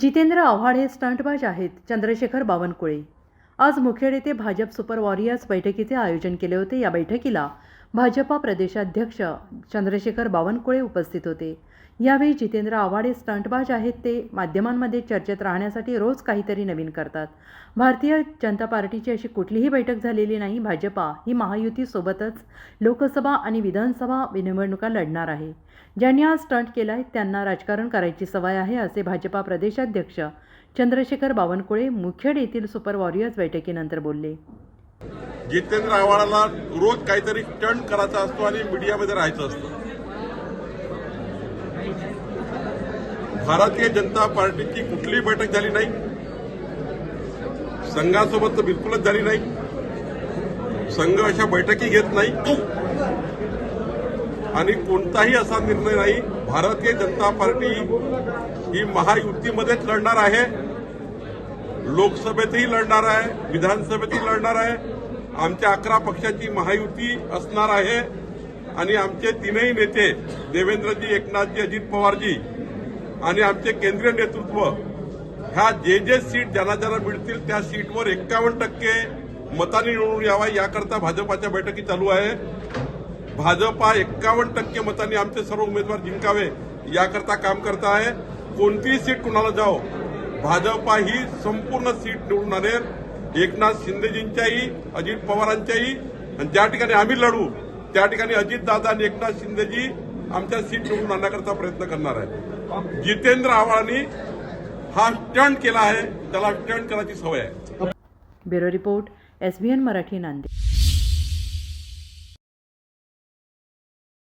जितेंद्र आव्हाड हे स्टंटबाज आहेत चंद्रशेखर बावनकुळे. आज मुखेड येथे भाजप सुपर वॉरियर्स बैठकीचे आयोजन केले होते. या बैठकीला भाजपा प्रदेशाध्यक्ष चंद्रशेखर बावनकुळे उपस्थित होते. यावेळी जितेंद्र आव्हाडे स्टंटबाज आहेत ते माध्यमांमध्ये चर्चेत राहण्यासाठी रोज काहीतरी नवीन करतात. भारतीय जनता पार्टीची अशी कुठलीही बैठक झालेली नाही. भाजपा ही महायुतीसोबतच लोकसभा आणि विधानसभा निवडणुका लढणार आहे. ज्यांनी आज स्टंट केला आहे त्यांना राजकारण करायची सवय आहे असे भाजपा प्रदेशाध्यक्ष चंद्रशेखर बावनकुळे मुखेड येथील सुपर वॉरियर्स बैठकीनंतर बोलले. जितेंद्र आव्हाडाला रोज काहीतरी टर्न करायचा असतो आणि मीडियामध्ये राहायचं असतं. भारतीय जनता पार्टीची कुठलीही बैठक झाली नाही. संघासोबत तर बिलकुलच झाली नाही. संघ अशा बैठकी घेत नाही. आणि कोणताही असा निर्णय नाही. भारतीय जनता पार्टी ही महायुतीमध्येच लढणार आहे. लोकसभेतही लढणार आहे. विधानसभेतही लढणार आहे. आमच्या अकरा पक्षाची महायुती असणार आहे. आणि आमचे तीनही नेते देवेंद्रजी एकनाथजी अजित पवारजी आणि आमचे केंद्रीय नेतृत्व ह्या जे जे सीट ज्यांना ज्यांना मिळतील त्या सीटवर एक्कावन्न टक्के मतांनी निवडून यावा याकरता भाजपाच्या बैठकी चालू आहे. भाजपा एक्कावन्न टक्के मतांनी आमचे सर्व उमेदवार जिंकावे याकरता काम करत आहे. कोणतीही सीट कुणाला जाओ भाजपा ही संपूर्ण सीट निवडून आणेल. एकनाथ शिंदेजींच्याही अजित पवारांच्याही आणि ज्या ठिकाणी आम्ही लढू त्या ठिकाणी अजित दादा आणि एकनाथ शिंदेजी आमच्या सीट निवडून आणण्याकरता प्रयत्न करणार आहे जितेंद्र आव्हाडांनी हा स्टंट केला आहे त्याला स्टंट करायची सवय आहे. Bureau report SBN Marathi Nanded.